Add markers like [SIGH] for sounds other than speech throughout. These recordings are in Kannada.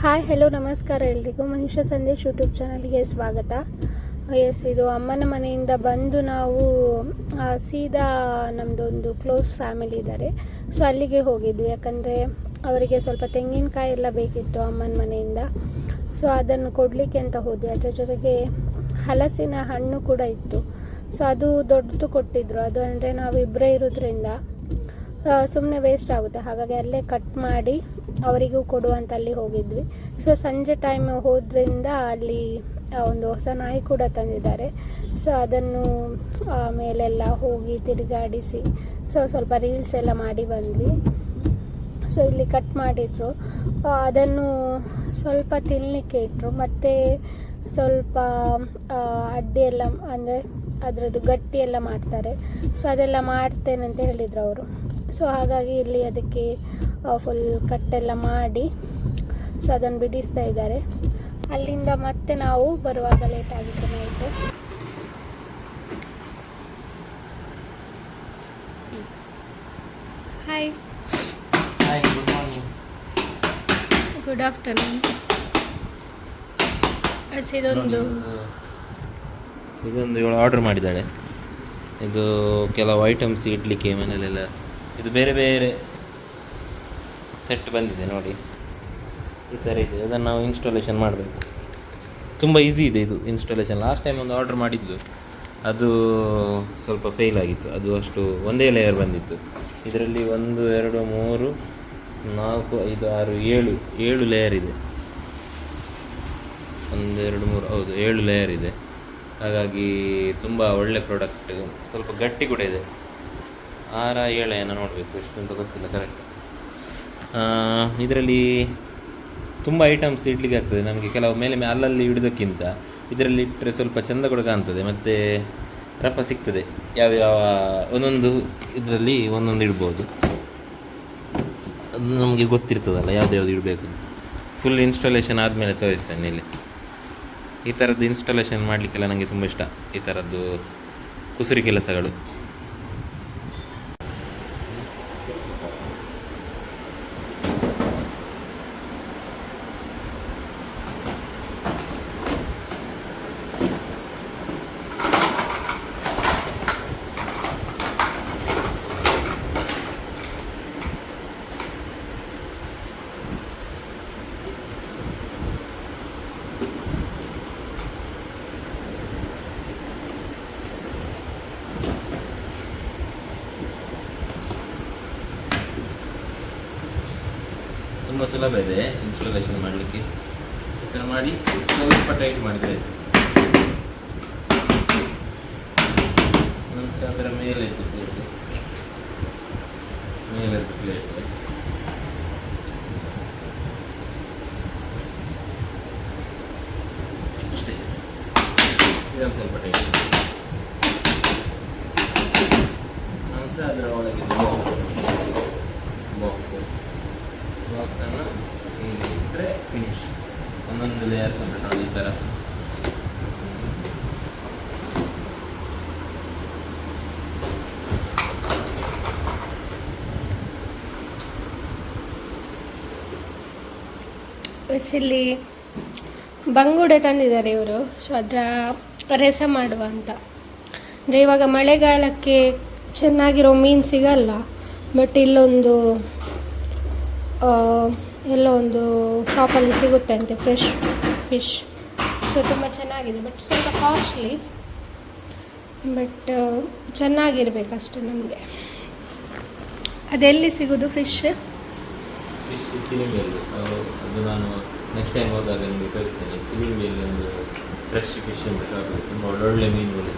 ಹಾಯ್ ಹೆಲೋ ನಮಸ್ಕಾರ ಎಲ್ರಿಗೂ. ಮನುಷ್ಯ ಸಂದೇಶ್ ಯೂಟ್ಯೂಬ್ ಚಾನಲ್ಗೆ ಸ್ವಾಗತ. ಎಸ್ ಇದು ಅಮ್ಮನ ಮನೆಯಿಂದ ಬಂದು ನಾವು ಸೀದಾ ನಮ್ಮದೊಂದು ಕ್ಲೋಸ್ ಫ್ಯಾಮಿಲಿ ಇದ್ದಾರೆ. ಸೊ ಅಲ್ಲಿಗೆ ಹೋಗಿದ್ವಿ. ಯಾಕಂದರೆ ಅವರಿಗೆ ಸ್ವಲ್ಪ ತೆಂಗಿನಕಾಯಿ ಎಲ್ಲ ಬೇಕಿತ್ತು ಅಮ್ಮನ ಮನೆಯಿಂದ. ಸೊ ಅದನ್ನು ಕೊಡಲಿಕ್ಕೆ ಅಂತ ಹೋದ್ವಿ. ಅದರ ಜೊತೆಗೆ ಹಲಸಿನ ಹಣ್ಣು ಕೂಡ ಇತ್ತು. ಸೊ ಅದು ದೊಡ್ಡದು ಕೊಟ್ಟಿದ್ರು. ಅದು ಅಂದರೆ ನಾವು ಇಬ್ಬರೇ ಇರೋದ್ರಿಂದ ಸುಮ್ಮನೆ ವೇಸ್ಟ್ ಆಗುತ್ತೆ. ಹಾಗಾಗಿ ಅಲ್ಲೇ ಕಟ್ ಮಾಡಿ ಅವರಿಗೂ ಕೊಡುವಂತ ಅಲ್ಲಿ ಹೋಗಿದ್ವಿ. ಸೊ ಸಂಜೆ ಟೈಮ್ ಹೋದ್ರಿಂದ ಅಲ್ಲಿ ಒಂದು ಹೊಸ ನಾಯಿ ಕೂಡ ತಂದಿದ್ದಾರೆ. ಸೊ ಅದನ್ನು ಮೇಲೆಲ್ಲ ಹೋಗಿ ತಿರುಗಾಡಿಸಿ ಸೊ ಸ್ವಲ್ಪ ರೀಲ್ಸ್ ಎಲ್ಲ ಮಾಡಿ ಬಂದ್ವಿ. ಸೊ ಇಲ್ಲಿ ಕಟ್ ಮಾಡಿದ್ರು. ಅದನ್ನು ಸ್ವಲ್ಪ ತಿನ್ನಲಿಕ್ಕೆ ಇಟ್ಟರು ಮತ್ತು ಸ್ವಲ್ಪ ಅಡ್ಡಿ ಎಲ್ಲ, ಅಂದರೆ ಅದರದ್ದು ಗಟ್ಟಿ ಎಲ್ಲ ಮಾಡ್ತಾರೆ. ಸೊ ಅದೆಲ್ಲ ಮಾಡ್ತೇನೆ ಅಂತ ಹೇಳಿದರು ಅವರು. ಸೊ ಹಾಗಾಗಿ ಇಲ್ಲಿ ಅದಕ್ಕೆ ಫುಲ್ ಕಟ್ಟೆಲ್ಲ ಮಾಡಿ ಸೊ ಅದನ್ನು ಬಿಡಿಸ್ತಾ ಇದ್ದಾರೆ. ಅಲ್ಲಿಂದ ಮತ್ತೆ ನಾವು ಬರುವಾಗ ಲೇಟ್ ಆಗಿತ್ತು night hi hi good morning good afternoon yes ಇದೊಂದು ಇದೊಂದು ಇವಳು ಆರ್ಡರ್ ಮಾಡಿದ್ದಾಳೆ. ಇದು ಕೆಲವು ಐಟಮ್ಸ್ ಇಡ್ಲಿಕ್ಕೆ ಮನೇಲೆಲ್ಲ ಇದು ಬೇರೆ ಬೇರೆ ಸೆಟ್ ಬಂದಿದೆ ನೋಡಿ. ಈ ಥರ ಇದೆ. ಅದನ್ನು ನಾವು ಇನ್ಸ್ಟಾಲೇಷನ್ ಮಾಡಬೇಕು. ತುಂಬ ಈಸಿ ಇದೆ ಇದು ಇನ್ಸ್ಟಾಲೇಷನ್ ಲಾಸ್ಟ್ ಟೈಮ್ ಒಂದು ಆರ್ಡರ್ ಮಾಡಿದ್ದು, ಅದು ಸ್ವಲ್ಪ ಫೇಲ್ ಆಗಿತ್ತು. ಅದು ಅಷ್ಟು ಒಂದೇ ಲೇಯರ್ ಬಂದಿತ್ತು. ಇದರಲ್ಲಿ ಒಂದು, ಎರಡು, ಮೂರು, ನಾಲ್ಕು, ಐದು, ಆರು, ಏಳು ಏಳು ಲೇಯರ್ ಇದೆ. ಒಂದು, ಎರಡು, ಮೂರು, ಹೌದು, ಏಳು ಲೇಯರ್ ಇದೆ. ಹಾಗಾಗಿ ತುಂಬ ಒಳ್ಳೆ ಪ್ರಾಡಕ್ಟ್ ಸ್ವಲ್ಪ ಗಟ್ಟಿ ಕೂಡ ಇದೆ. ಆರ ಏಳೆಯನ್ನು ನೋಡಬೇಕು. ಎಷ್ಟು ಅಂತ ಗೊತ್ತಿಲ್ಲ ಕರೆಕ್ಟ್ ಇದರಲ್ಲಿ ತುಂಬ ಐಟಮ್ಸ್ ಇಡ್ಲಿಕ್ಕೆ ಆಗ್ತದೆ. ನಮಗೆ ಕೆಲವು ಮೇಲೆ ಮೇಲೆ ಅಲ್ಲಲ್ಲಿ ಇಡೋದಕ್ಕಿಂತ ಇದರಲ್ಲಿ ಇಟ್ಟರೆ ಸ್ವಲ್ಪ ಚೆಂದ ಕೂಡ ಕಾಣ್ತದೆ. ಮತ್ತು ರಪ್ಪ ಸಿಗ್ತದೆ. ಯಾವ ಯಾವ ಒಂದೊಂದು ಇದರಲ್ಲಿ ಒಂದೊಂದು ಇಡ್ಬೋದು. ಅದು ನಮಗೆ ಗೊತ್ತಿರ್ತದಲ್ಲ, ಯಾವ್ದು ಯಾವ್ದು ಇಡಬೇಕು ಫುಲ್ ಇನ್ಸ್ಟಾಲೇಷನ್ ಆದಮೇಲೆ ತೋರಿಸ್ತೇನೆ ಇಲ್ಲಿ. ಈ ಥರದ್ದು ಇನ್ಸ್ಟಾಲೇಷನ್ ಮಾಡಲಿಕ್ಕೆಲ್ಲ ನನಗೆ ತುಂಬ ಇಷ್ಟ. ಈ ಥರದ್ದು ಕುಸುರಿ ಕೆಲಸಗಳು. ತುಂಬ ಸುಲಭ ಇದೆ ಇನ್ಸ್ಟಾಲೇಷನ್ ಮಾಡಲಿಕ್ಕೆ. ಈ ಥರ ಮಾಡಿ ಸ್ವಲ್ಪ ಟೈಟ್ ಮಾಡಿದರೆ ನಂತರ ಅದರ ಮೇಲೆ ಪ್ಲೇಟ್ ಮೇಲೆ ಪ್ಲೇಟ್ ಅಷ್ಟೇ ಇದೊಂದು ಸ್ವಲ್ಪ ಟೈಟ್ ನಂತರ ಅದರ ಒಳಗೆ ಬಾಕ್ಸ್ ಬಾಕ್ಸ್ ಬಾಕ್ಸನ್ನು ಇಟ್ಟರೆ ಫಿನಿಶ್ ಒಂದೊಂದು ಲೇಯರ್ ಈ ಥರ ಇಲ್ಲಿ ಬಂಗುಡೆ ತಂದಿದ್ದಾರೆ ಇವರು. ಸೊ ಅದರ ರಸ ಮಾಡುವ ಅಂತ. ಅಂದರೆ ಇವಾಗ ಮಳೆಗಾಲಕ್ಕೆ ಚೆನ್ನಾಗಿರೋ ಮೀನು ಸಿಗಲ್ಲ. ಬಟ್ ಇಲ್ಲೊಂದು ಎಲ್ಲೋ ಒಂದು ಶಾಪಲ್ಲಿ ಸಿಗುತ್ತೆ ಅಂತೆ ಫ್ರೆಶ್ ಫಿಶ್ ಸೊ ತುಂಬ ಚೆನ್ನಾಗಿದೆ ಬಟ್ ಸ್ವಲ್ಪ ಕಾಸ್ಟ್ಲಿ ಬಟ್ ಚೆನ್ನಾಗಿರ್ಬೇಕಷ್ಟೆ ನಮಗೆ. ಅದೆಲ್ಲಿ ಸಿಗೋದು ಫಿಶ್ ಅದು ನಾನು ನೆಕ್ಸ್ಟ್ ಟೈಮ್ ಹೋದಾಗ ನಿಮಗೆ ತೋರಿಸ್ತೇನೆ. ಚಿಲಿಮಿಯಲ್ಲಿ ಒಂದು ಫ್ರೆಶ್ ಫಿಶ್ ಅಂತ ಶಾಪ್ ಇದೆ ತುಂಬ ಒಳ್ಳೊಳ್ಳೆ ಮೀನುಗಳು.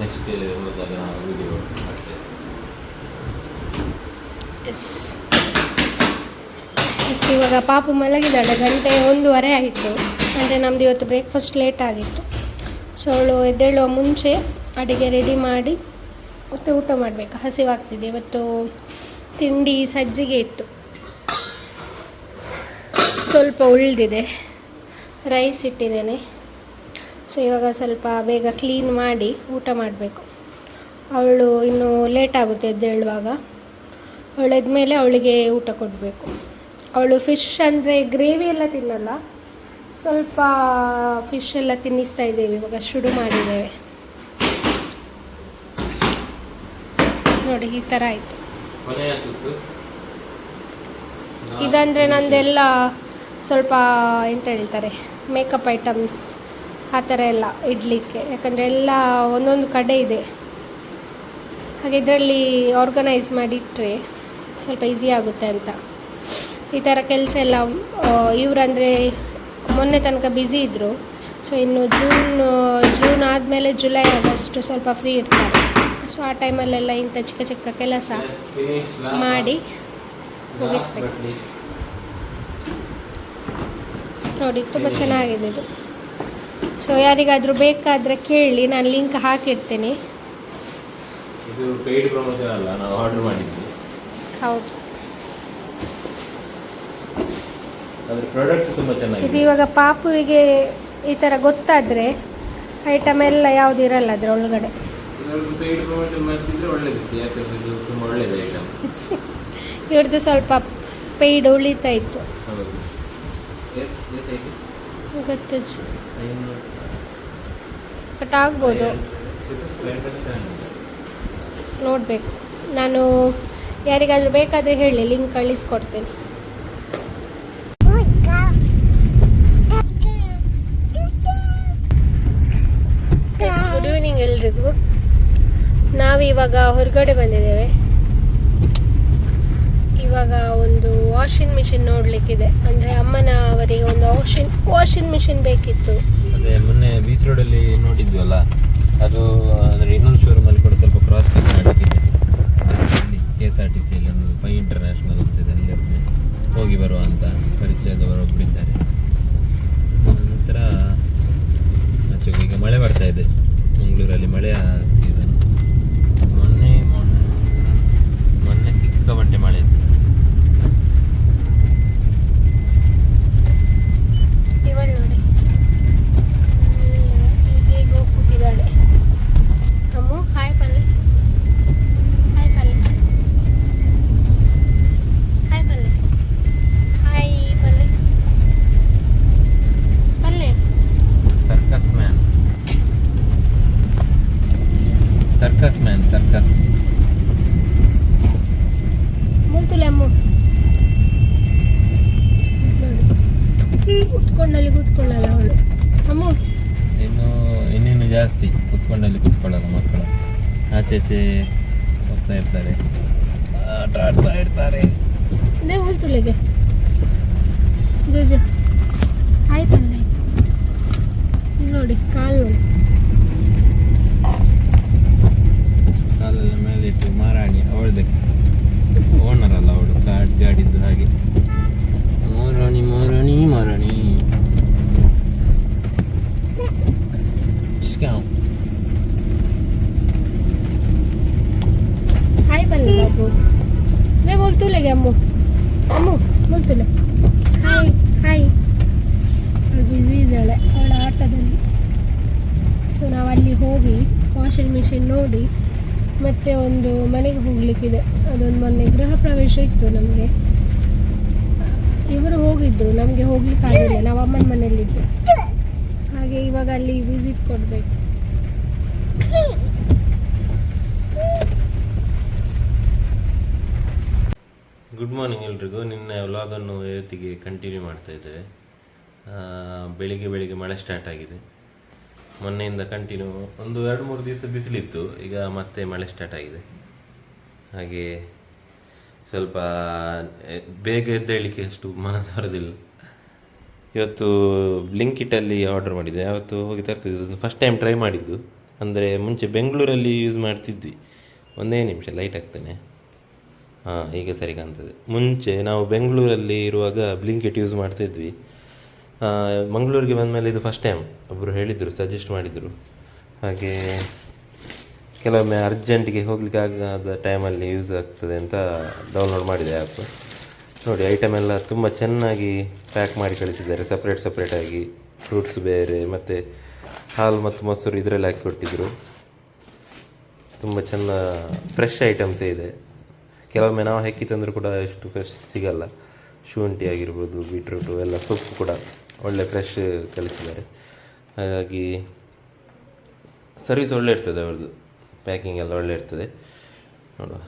ನೆಕ್ಸ್ಟ್ ಹೋದಾಗ ನಾವು ವಿಡಿಯೋ ಮಾಡ್ತೇವೆ. ಎಸ್ ಇವಾಗ ಪಾಪು ಮಲಗಿದ್ದಾಳೆ. ಗಂಟೆ ಒಂದೂವರೆ ಆಗಿತ್ತು. ಅಂದರೆ ನಮ್ದು ಇವತ್ತು ಬ್ರೇಕ್ಫಾಸ್ಟ್ ಲೇಟ್ ಆಗಿತ್ತು. ಸೊ ಅವಳು ಎದ್ದೇಳುವ ಮುಂಚೆ ಅಡುಗೆ ರೆಡಿ ಮಾಡಿ ಮತ್ತೆ ಊಟ ಮಾಡಬೇಕು. ಹಸಿವಾಗ್ತಿದೆ. ಇವತ್ತು ತಿಂಡಿ ಸಜ್ಜಿಗೆ ಇತ್ತು. ಸ್ವಲ್ಪ ಉಳಿದಿದೆ. ರೈಸ್ ಇಟ್ಟಿದ್ದೇನೆ. ಸೊ ಇವಾಗ ಸ್ವಲ್ಪ ಬೇಗ ಕ್ಲೀನ್ ಮಾಡಿ ಊಟ ಮಾಡಬೇಕು. ಅವಳು ಇನ್ನು ಲೇಟ್ ಆಗುತ್ತೆ ಎದ್ದೇಳುವಾಗ. ಅವಳೆದ್ಮೇಲೆ ಅವಳಿಗೆ ಊಟ ಕೊಡಬೇಕು. ಅವಳು ಫಿಶ್ ಅಂದರೆ ಗ್ರೇವಿ ಎಲ್ಲ ತಿನ್ನಲ್ಲ. ಸ್ವಲ್ಪ ಫಿಶ್ ಎಲ್ಲ ತಿನ್ನಿಸ್ತಾ ಇದ್ದೇವೆ ಇವಾಗ ಶುರು ಮಾಡಿದ್ದೇವೆ. ನೋಡಿ ಈ ಥರ ಆಯಿತು. ಇದಂದರೆ ನಂದೆಲ್ಲ ಸ್ವಲ್ಪ ಎಂತ ಹೇಳ್ತಾರೆ ಮೇಕಪ್ ಐಟಮ್ಸ್ ಆ ಥರ ಎಲ್ಲ ಇಡಲಿಕ್ಕೆ. ಯಾಕಂದರೆ ಎಲ್ಲ ಒಂದೊಂದು ಕಡೆ ಇದೆ. ಹಾಗೆ ಇದರಲ್ಲಿ ಆರ್ಗನೈಸ್ ಮಾಡಿಟ್ರೆ ಸ್ವಲ್ಪ ಈಸಿ ಆಗುತ್ತೆ ಅಂತ. ಈ ಥರ ಕೆಲಸ ಎಲ್ಲ ಇವರಂದರೆ ಮೊನ್ನೆ ತನಕ ಬ್ಯುಸಿ ಇದ್ದರು ಸೊ ಇನ್ನು ಜೂನ್ ಜೂನ್ ಆದಮೇಲೆ ಜುಲೈ ಆಗಸ್ಟ್ ಸ್ವಲ್ಪ ಫ್ರೀ ಇರ್ತಾರೆ. ಸೊ ಆ ಟೈಮಲ್ಲೆಲ್ಲ ಇಂಥ ಚಿಕ್ಕ ಚಿಕ್ಕ ಕೆಲಸ ಮಾಡಿ ಮುಗಿಸ್ಬೇಕು. ನೋಡಿ ತುಂಬ ಚೆನ್ನಾಗಿದೆ ಇದು. ಸೊ ಯಾರಿಗಾದರೂ ಬೇಕಾದರೆ ಕೇಳಿ ನಾನು ಲಿಂಕ್ ಹಾಕಿರ್ತೀನಿ. ಇದು ಪೇಯ್ಡ್ ಪ್ರಮೋಷನ್ ಅಲ್ಲ ನಾವು ಆರ್ಡರ್ ಮಾಡಿದ್ವಿ ಹೌದು ಅದ್ರ ಪ್ರಾಡಕ್ಟ್ ತುಂಬ ಇದು ಚೆನ್ನಾಗಿದೆ ಇವಾಗ ಪಾಪುವಿಗೆ ಈ ಥರ ಗೊತ್ತಾದರೆ ಐಟಮ್ ಎಲ್ಲ ಯಾವ್ದು ಇರಲ್ಲ ಅದ್ರ ಒಳಗಡೆ. ಇದೊಂದು ಪೇಯ್ಡ್ ಪ್ರಮೋಷನ್ ಮಾಡ್ತಿದ್ರೆ ಒಳ್ಳೇದಿತ್ತು ಯಾಕಂದ್ರೆ ಇದು ತುಂಬ ಒಳ್ಳೇದು ಐಟಮ್ [LAUGHS] ಇವ್ರದ್ದು ಸ್ವಲ್ಪ ಪೇಯ್ಡ್ ಉಳಿತಾ ಇತ್ತು. ಹೌದು? ಗೊತ್ತು. ಬಟ್ ಆಗ್ಬೋದು. ಇದು ನೋಡಬೇಕು. ನಾನು ಯಾರಿಗಾದರೂ ಬೇಕಾದರೆ ಹೇಳಿ ಲಿಂಕ್ ಕಳಿಸ್ಕೊಡ್ತೀನಿ ಗುಡ್ ಈವ್ನಿಂಗ್ ಎಲ್ರಿಗೂ ನಾವಿವಾಗ ಹೊರಗಡೆ ಬಂದಿದ್ದೇವೆ. ಇವಾಗ ಒಂದು ವಾಷಿಂಗ್ ಮಿಷಿನ್ ನೋಡ್ಲಿಕ್ಕಿದೆ. ಅಂದ್ರೆ ಅಮ್ಮನ ಅವರಿಗೆ ಒಂದು ವಾಷಿಂಗ್ ವಾಷಿಂಗ್ ಮಿಷಿನ್ ಬೇಕಿತ್ತು. ಅದೇ, ಮೊನ್ನೆ ಬೀಚ್ ರೋಡಲ್ಲಿ ನೋಡಿದ್ವಲ್ಲ, ಅದು, ಅಂದರೆ ಇನ್ನೊಂದು ಶೋರೂಮಲ್ಲಿ ಕೂಡ ಸ್ವಲ್ಪ ಕ್ರಾಸ್ ಚೆಕ್ ಮಾಡಲಿಕ್ಕಿದೆ ಅಲ್ಲಿ ಕೆ ಎಸ್ ಆರ್ ಟಿ ಸಿಯಲ್ಲಿ ಒಂದು ಫೈ ಇಂಟರ್ನ್ಯಾಷನಲ್ ಅಂತಿದೆ ಅಲ್ಲಿ ಹೋಗಿ ಬರುವ ಅಂತ ಪರಿಚಯದವರು ಒಬ್ಬರಿದ್ದಾರೆ ನಂತರ ಈಗ ಮಳೆ ಬರ್ತಾ ಇದೆ. ಮಂಗಳೂರಲ್ಲಿ ಮಳೆಯ ಆಚೆ ಹೋಗ್ತಾ ಇರ್ತಾರೆ. ಆಟ ಆಡ್ತಾ ಇರ್ತಾರೆ. ಮುಲ್ತುಲೆಗೆ ಜೋಜು. ಹಾಯ್ ಪಲ್ಲೆ ನೋಡಿ ಕಾಲು ಕಾಲೆಲ್ಲ ಮೇಲೆ ಇಟ್ಟು ಮಾರಾಣಿ ಅವಳದೆ. ಓನರ್ ಅಲ್ಲ ಅವಳು ಗಾಡಿ ಗಾಡಿದ್ದು ಹಾಗೆ. ಮೋರಾಣಿ ಮೋರಾಣಿ ಮೋರಣಿ. ಹಾಯ್ ಪಲ್ಲೆ ಬಾಬು ನೇ ಬೋಲ್ತುಲೆಗೆ ಅಮ್ಮು ಅಮ್ಮು ಬೋಲ್ತುಲೆ ಹಾಯ್ ಹಾಯ್ ಅವಳು ಬ್ಯುಸಿ ಇದ್ದಾಳೆ ಅವಳ ಆಟದಲ್ಲಿ ಸೊ ನಾವು ಅಲ್ಲಿ ಹೋಗಿ ವಾಷಿಂಗ್ ಮಿಷಿನ್ ನೋಡಿ ಮತ್ತೆ ಒಂದು ಮನೆಗೆ ಹೋಗ್ಲಿಕ್ಕಿದೆ ಅದೊಂದು ಮೊನ್ನೆ ಗೃಹ ಪ್ರವೇಶ ಇತ್ತು ನಮಗೆ ಇವರು ಹೋಗಿದ್ರು ನಮಗೆ ಹೋಗ್ಲಿಕ್ಕೆ ಆಗಿಲ್ಲ ನಾವು ಅಮ್ಮನ ಮನೆಯಲ್ಲಿದ್ದೆ ಹಾಗೆ ಇವಾಗ ಅಲ್ಲಿ ವಿಸಿಟ್ ಕೊಡಬೇಕು ಗುಡ್ ಮಾರ್ನಿಂಗ್ ಎಲ್ರಿಗೂ ನಿನ್ನೆ ವ್ಲಾಗನ್ನು ಇವತ್ತಿಗೆ ಕಂಟಿನ್ಯೂ ಮಾಡ್ತಾ ಇದ್ದೇವೆ. ಬೆಳಿಗ್ಗೆ ಬೆಳಿಗ್ಗೆ ಮಳೆ ಸ್ಟಾರ್ಟ್ ಆಗಿದೆ. ಮೊನ್ನೆಯಿಂದ ಕಂಟಿನ್ಯೂ ಒಂದು ಎರಡು ಮೂರು ದಿವಸ ಬಿಸಿಲಿತ್ತು. ಈಗ ಮತ್ತೆ ಮಳೆ ಸ್ಟಾರ್ಟ್ ಆಗಿದೆ. ಹಾಗೆ ಸ್ವಲ್ಪ ಬೇಗ ಎದ್ದೇಳಲಿಕ್ಕೆ ಅಷ್ಟು ಮನಸ್ಸು ಬರೋದಿಲ್ಲ. ಇವತ್ತು ಬ್ಲಿಂಕಿಟಲ್ಲಿ ಆರ್ಡರ್ ಮಾಡಿದ್ದೆ. ಯಾವತ್ತು ಹೋಗಿ ತರ್ತಿದ್ದು. ಫಸ್ಟ್ ಟೈಮ್ ಟ್ರೈ ಮಾಡಿದ್ದು. ಅಂದರೆ ಮುಂಚೆ ಬೆಂಗಳೂರಲ್ಲಿ ಯೂಸ್ ಮಾಡ್ತಿದ್ವಿ. ಒಂದೇ ನಿಮಿಷ ಲೈಟ್ ಆಗ್ತಾನೆ. ಹಾಂ ಈಗ ಸರಿ ಕಾಣ್ತದೆ. ಮುಂಚೆ ನಾವು ಬೆಂಗಳೂರಲ್ಲಿ ಇರುವಾಗ ಬ್ಲಿಂಕೆಟ್ ಯೂಸ್ ಮಾಡ್ತಿದ್ವಿ ಮಂಗಳೂರಿಗೆ ಬಂದಮೇಲೆ ಇದು ಫಸ್ಟ್ ಟೈಮ್ ಒಬ್ಬರು ಹೇಳಿದರು ಸಜೆಸ್ಟ್ ಮಾಡಿದರು. ಹಾಗೆ ಕೆಲವೊಮ್ಮೆ ಅರ್ಜೆಂಟಿಗೆ ಹೋಗ್ಲಿಕ್ಕೆ ಆಗದ ಟೈಮಲ್ಲಿ ಯೂಸ್ ಆಗ್ತದೆ ಅಂತ ಡೌನ್ಲೋಡ್ ಮಾಡಿದೆ ಆ್ಯಪ್ ನೋಡಿ ಐಟಮ್ ಎಲ್ಲ ತುಂಬ ಚೆನ್ನಾಗಿ ಪ್ಯಾಕ್ ಮಾಡಿ ಕಳಿಸಿದ್ದಾರೆ ಸಪ್ರೇಟ್ ಸಪ್ರೇಟಾಗಿ ಫ್ರೂಟ್ಸ್ ಬೇರೆ, ಮತ್ತು ಹಾಲು ಮತ್ತು ಮೊಸರು ಇದರಲ್ಲಿ ಹಾಕಿ ಕೊಟ್ಟಿದ್ದರು ತುಂಬ ಚೆನ್ನ ಫ್ರೆಶ್ ಐಟಮ್ಸೇ ಇದೆ. ಕೆಲವೊಮ್ಮೆ ನಾವು ಹೆಕ್ಕಿ ತಂದರೂ ಕೂಡ ಎಷ್ಟು ಫ್ರೆಶ್ ಸಿಗಲ್ಲ. ಶುಂಠಿ ಆಗಿರ್ಬೋದು ಬೀಟ್ರೂಟು ಎಲ್ಲ ಸೊಪ್ಪು ಕೂಡ ಒಳ್ಳೆ ಫ್ರೆಶ್ ಕಲಿಸಿದ್ದಾರೆ. ಹಾಗಾಗಿ ಸರ್ವಿಸ್ ಒಳ್ಳೆ ಇರ್ತದೆ ಅವ್ರದ್ದು. ಪ್ಯಾಕಿಂಗ್ ಎಲ್ಲ ಒಳ್ಳೆ ಇರ್ತದೆ. ನೋಡುವ.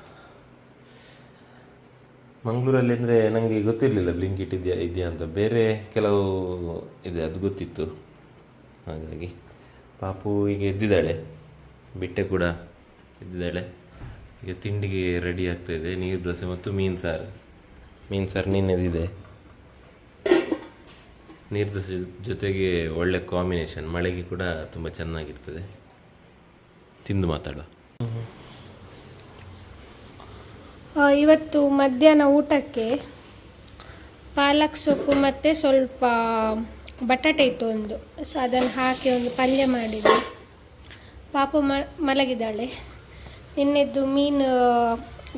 ಮಂಗಳೂರಲ್ಲಿ ಅಂದರೆ ನನಗೆ ಗೊತ್ತಿರಲಿಲ್ಲ ಬ್ಲಿಂಕಿಟ್ ಇದೆಯಾ ಇದೆಯಾ ಅಂತ. ಬೇರೆ ಕೆಲವು ಇದೆ, ಅದು ಗೊತ್ತಿತ್ತು. ಹಾಗಾಗಿ ಪಾಪು ಈಗ ಎದ್ದಿದ್ದಾಳೆ. ಬಿಟ್ಟೆ ಕೂಡ ಎದ್ದಿದ್ದಾಳೆ. ಈಗ ತಿಂಡಿಗೆ ರೆಡಿ ಆಗ್ತಾಯಿದೆ ನೀರು ದೋಸೆ ಮತ್ತು ಮೀನು ಸಾರು. ಮೀನು ಸಾರು ನಿನ್ನೆದಿದೆ. ನೀರು ದೋಸೆ ಜೊತೆಗೆ ಒಳ್ಳೆ ಕಾಂಬಿನೇಷನ್ ಮಳೆಗೆ ಕೂಡ ತುಂಬ ಚೆನ್ನಾಗಿರ್ತದೆ. ತಿಂದು ಮಾತಾಡುವ. ಇವತ್ತು ಮಧ್ಯಾಹ್ನ ಊಟಕ್ಕೆ ಪಾಲಕ್ ಸೊಪ್ಪು ಮತ್ತು ಸ್ವಲ್ಪ ಬಟಾಟೆ ಇತ್ತು ಒಂದು. ಸೊ ಅದನ್ನು ಹಾಕಿ ಒಂದು ಪಲ್ಯ ಮಾಡಿದೆ ಪಾಪು ಮಲಗಿದ್ದಾಳೆ. ನಿನ್ನೆದ್ದು ಮೀನು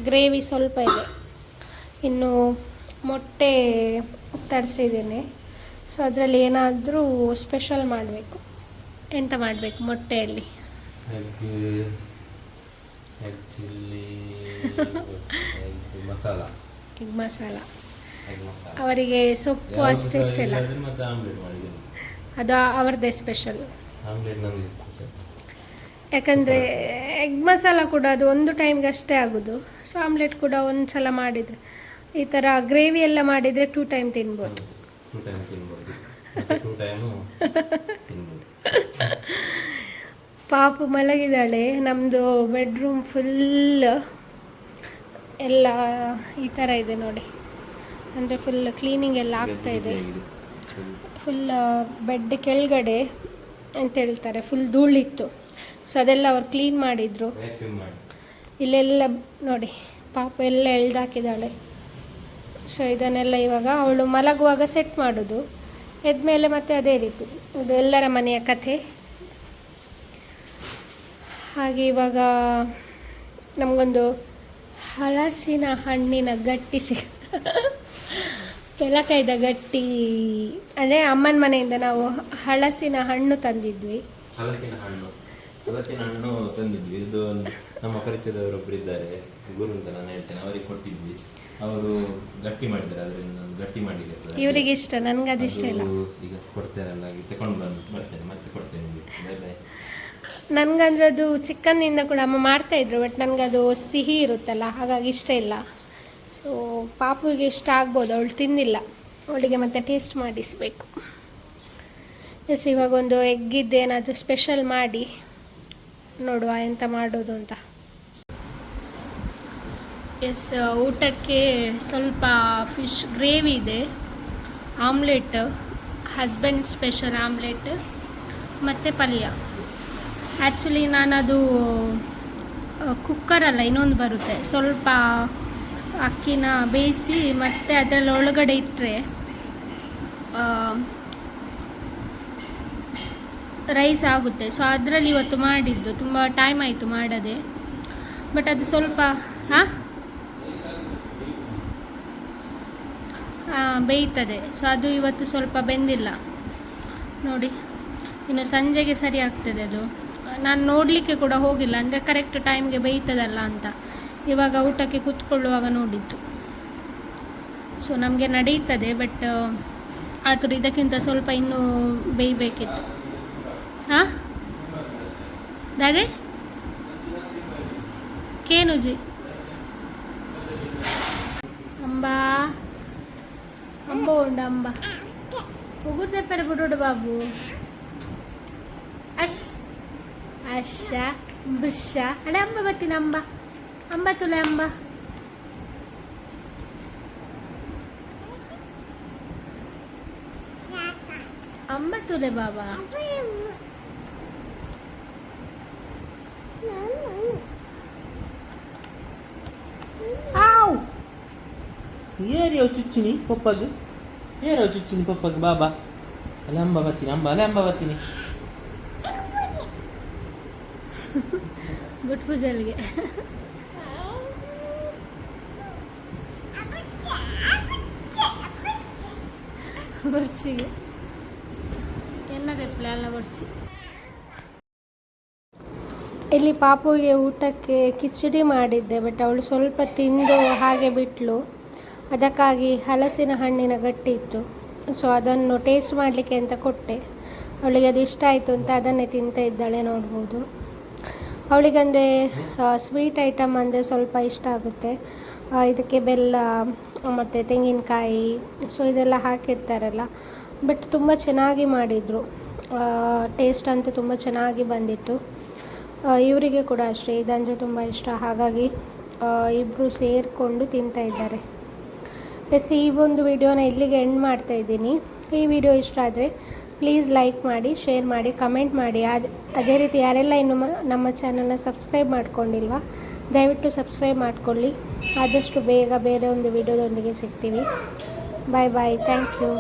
ಗ್ರೇವಿ ಸ್ವಲ್ಪ ಇದೆ. ಇನ್ನು ಮೊಟ್ಟೆ ತರಿಸಿದ್ದೇನೆ. ಸೊ ಅದರಲ್ಲಿ ಏನಾದರೂ ಸ್ಪೆಷಲ್ ಮಾಡಬೇಕು. ಎಂತ ಮಾಡಬೇಕು ಮೊಟ್ಟೆಯಲ್ಲಿ? ಮಸಾಲ. ಎಗ್ ಮಸಾಲ. ಅವರಿಗೆ ಸೊಪ್ಪು ಅಷ್ಟು ಇಷ್ಟ ಇಲ್ಲ. ಅದು ಅವ್ರದ್ದೇ ಸ್ಪೆಷಲ್ ಯಾಕಂದರೆ ಎಗ್ ಮಸಾಲ ಕೂಡ ಅದು ಒಂದು ಟೈಮ್ಗೆ ಅಷ್ಟೇ ಆಗೋದು. ಸೊ ಆಮ್ಲೆಟ್ ಕೂಡ ಒಂದು ಸಲ ಮಾಡಿದರೆ ಈ ಥರ ಗ್ರೇವಿ ಎಲ್ಲ ಮಾಡಿದರೆ ಟೂ ಟೈಮ್ ತಿನ್ಬೋದು. ಪಾಪು ಮಲಗಿದ್ದಾಳೆ ನಮ್ಮದು ಬೆಡ್ರೂಮ್ ಫುಲ್ ಎಲ್ಲ ಈ ಥರ ಇದೆ ನೋಡಿ. ಅಂದರೆ ಫುಲ್ ಕ್ಲೀನಿಂಗ್ ಎಲ್ಲ ಆಗ್ತಾ ಇದೆ. ಫುಲ್ ಬೆಡ್ ಕೆಳಗಡೆ ಅಂತ ಹೇಳ್ತಾರೆ ಫುಲ್ ಧೂಳಿತ್ತು. ಸೊ ಅದೆಲ್ಲ ಅವ್ರು ಕ್ಲೀನ್ ಮಾಡಿದರು. ಇಲ್ಲೆಲ್ಲ ನೋಡಿ ಪಾಪ ಎಲ್ಲ ಎಳ್ದಾಕಿದ್ದಾಳೆ. ಸೊ ಇದನ್ನೆಲ್ಲ ಇವಾಗ ಅವಳು ಮಲಗುವಾಗ ಸೆಟ್ ಮಾಡೋದು. ಎದ್ಮೇಲೆ ಮತ್ತೆ ಅದೇ ರೀತಿ ಇದು ಎಲ್ಲರ ಮನೆಯ ಕಥೆ. ಹಾಗೆ ಇವಾಗ ನಮಗೊಂದು ಹಲಸಿನ ಹಣ್ಣಿನ ಗಟ್ಟಿ ಸಿಗ ಕೆಳಕೈದ ಗಟ್ಟಿ ಅಂದರೆ ಅಮ್ಮನ ಮನೆಯಿಂದ ನಾವು ಹಲಸಿನ ಹಣ್ಣು ತಂದಿದ್ವಿ. ಹಲಸಿನ ಹಣ್ಣು. ಹಲಸಿನ ಹಣ್ಣು ತಂದಿದ್ವಿ. ಇದು ನಮ್ಮ ಪರಿಚಯದವರೊಬ್ಬರು ಇದ್ದಾರೆ. ಗುರು ಅಂತ ನಾನು ಹೇಳ್ತೇನೆ. ಅವರಿಗೆ ಕೊಟ್ಟಿದ್ವಿ. ಅವರು ಗಟ್ಟಿ ಮಾಡಿದ್ದಾರೆ. ಅದರಿಂದ ಒಂದು ಗಟ್ಟಿ ಮಾಡಿದೆ. ಇವರಿಗೆ ಇಷ್ಟ. ನನಗೆ ಅದು ಇಷ್ಟ ಇಲ್ಲ. ಈಗ ಕೊಡ್ತೇನಲ್ಲ ಈಗ ತಗೊಂಡು ಬಂದು ಬರ್ತೇನೆ. ಮತ್ತೆ ಕೊಡ್ತೇನೆ ನಿಮಗೆ. ನನಗಂದ್ರೆ ಅದು ಚಿಕ್ಕಂದಿನಿಂದ ಕೂಡ ಅಮ್ಮ ಮಾಡ್ತಾ ಇದ್ರು. ಬಟ್ ನನಗೆ ಅದು ಸಿಹಿ ಇರುತ್ತಲ್ಲ. ಹಾಗಾಗಿ ಇಷ್ಟ ಇಲ್ಲ. ಸೊ ಪಾಪುಗೆ ಇಷ್ಟ ಆಗ್ಬೋದು. ಅವಳು ತಿಂದಿಲ್ಲ. ಅವಳಿಗೆ ಮತ್ತೆ ಟೇಸ್ಟ್ ಮಾಡಿಸಬೇಕು. ಎಸ್ ಇವಾಗ ಒಂದು ಎಗ್ಗಿದ್ದು ಏನಾದರೂ ಸ್ಪೆಷಲ್ ಮಾಡಿ. ನೋಡುವ ಎಂತ ಮಾಡೋದು ಅಂತ. ಎಸ್ ಊಟಕ್ಕೆ ಸ್ವಲ್ಪ ಫಿಶ್ ಗ್ರೇವಿ ಇದೆ ಆಮ್ಲೆಟ್ ಹಸ್ಬೆಂಡ್ ಸ್ಪೆಷಲ್ ಆಮ್ಲೆಟ್ ಮತ್ತು ಪಲ್ಯ. ಆ್ಯಕ್ಚುಲಿ ನಾನದು ಕುಕ್ಕರಲ್ಲ ಇನ್ನೊಂದು ಬರುತ್ತೆ. ಸ್ವಲ್ಪ ಅಕ್ಕಿನ ಬೇಯಿಸಿ ಮತ್ತು ಅದರಲ್ಲಿ ಒಳಗಡೆ ಇಟ್ಟರೆ ರೈಸ್ ಆಗುತ್ತೆ. ಸೊ ಅದರಲ್ಲಿ ಇವತ್ತು ಮಾಡಿದ್ದು. ತುಂಬ ಟೈಮ್ ಆಯಿತು ಮಾಡದೆ. ಬಟ್ ಅದು ಸ್ವಲ್ಪ ಹಾಂ ಬೇಯ್ತದೆ. ಸೊ ಅದು ಇವತ್ತು ಸ್ವಲ್ಪ ಬೆಂದಿಲ್ಲ. ನೋಡಿ, ಇನ್ನು ಸಂಜೆಗೆ ಸರಿ ಆಗ್ತದೆ ಅದು. ನಾನು ನೋಡಲಿಕ್ಕೆ ಕೂಡ ಹೋಗಿಲ್ಲ. ಅಂದರೆ ಕರೆಕ್ಟ್ ಟೈಮ್ಗೆ ಬೇಯ್ತದಲ್ಲ ಅಂತ. ಇವಾಗ ಊಟಕ್ಕೆ ಕೂತ್ಕೊಳ್ಳುವಾಗ ನೋಡಿದ್ದು. ಸೊ ನಮಗೆ ನಡೀತದೆ ಬಟ್ ಆದರೂ ಇದಕ್ಕಿಂತ ಸ್ವಲ್ಪ ಇನ್ನೂ ಬೇಯಬೇಕಿತ್ತು. ஆ டாடி கேனுஜி అంబా అంబ ఉండు అంబ పొగురు చెప్పారు బుడ్డు బాబు అష్ అష బృష అడే అంబ బతిన అంబ అంబ తుల అంబ అంబ తులే బాబా ಬಾಬಾ ಏರಿಯೋ ಚುಚ್ಚಿನಿ ಪಪ್ಪಗೆ ಏರೋ ಚುಚ್ಚಿನಿ ಪಪ್ಪಗೆ ಬಾಬಾ ಅಲ್ಲ ಅಂಬ ಬತ್ತೀನಿ ಅಂಬ ಅಲ್ಲ ಅಂಬ ಬತ್ತೀನಿ ಗುಟ್ ಪೂಜಲ್ಗೆ ಬರ್ಚಿಗೆ. ಎಲ್ಲ ರೆಪ್ಲೆ ಎಲ್ಲ ಬರ್ಚಿ. ಇಲ್ಲಿ ಪಾಪುಗೆ ಊಟಕ್ಕೆ ಕಿಚಡಿ ಮಾಡಿದ್ದೆ ಬಟ್ ಅವಳು ಸ್ವಲ್ಪ ತಿಂದು ಹಾಗೆ ಬಿಟ್ಲು. ಅದಕ್ಕಾಗಿ ಹಲಸಿನ ಹಣ್ಣಿನ ಗಟ್ಟಿ ಇತ್ತು. ಸೊ ಅದನ್ನು ಟೇಸ್ಟ್ ಮಾಡಲಿಕ್ಕೆ ಅಂತ ಕೊಟ್ಟೆ. ಅವಳಿಗೆ ಅದು ಇಷ್ಟ ಆಯಿತು ಅಂತ ಅದನ್ನೇ ತಿಂತ ಇದ್ದಾಳೆ ನೋಡ್ಬೋದು. ಅವಳಿಗಂದರೆ ಸ್ವೀಟ್ ಐಟಮ್ ಅಂದರೆ ಸ್ವಲ್ಪ ಇಷ್ಟ ಆಗುತ್ತೆ. ಇದಕ್ಕೆ ಬೆಲ್ಲ, ಮತ್ತು ತೆಂಗಿನಕಾಯಿ ಸೊ ಇದೆಲ್ಲ ಹಾಕಿರ್ತಾರಲ್ಲ. ಬಟ್ ತುಂಬ ಚೆನ್ನಾಗಿ ಮಾಡಿದರು. ಟೇಸ್ಟ್ ಅಂತೂ ತುಂಬ ಚೆನ್ನಾಗಿ ಬಂದಿತ್ತು. ಇವರಿಗೆ ಕೂಡ ಅಷ್ಟೇ. ಇದಂದರೆ ತುಂಬ ಇಷ್ಟ. ಹಾಗಾಗಿ ಇಬ್ಬರು ಸೇರಿಕೊಂಡು ತಿಂತಾ ಇದ್ದಾರೆ. ಎಸ್ ಈ ಒಂದು ವಿಡಿಯೋನ ಇಲ್ಲಿಗೆ ಎಂಡ್ ಮಾಡ್ತಾ ಇದ್ದೀನಿ. ಈ ವಿಡಿಯೋ ಇಷ್ಟ ಆದರೆ ಪ್ಲೀಸ್ ಲೈಕ್ ಮಾಡಿ ಶೇರ್ ಮಾಡಿ ಕಮೆಂಟ್ ಮಾಡಿ. ಅದು, ಅದೇ ರೀತಿ ಯಾರೆಲ್ಲ ಇನ್ನು ನಮ್ಮ ಚಾನಲ್ನ ಸಬ್ಸ್ಕ್ರೈಬ್ ಮಾಡ್ಕೊಂಡಿಲ್ವಾ, ದಯವಿಟ್ಟು ಸಬ್ಸ್ಕ್ರೈಬ್ ಮಾಡ್ಕೊಳ್ಳಿ. ಆದಷ್ಟು ಬೇಗ ಬೇರೆ ಒಂದು ವಿಡಿಯೋದೊಂದಿಗೆ ಸಿಗ್ತೀವಿ. ಬಾಯ್ ಬಾಯ್ ಥ್ಯಾಂಕ್ ಯು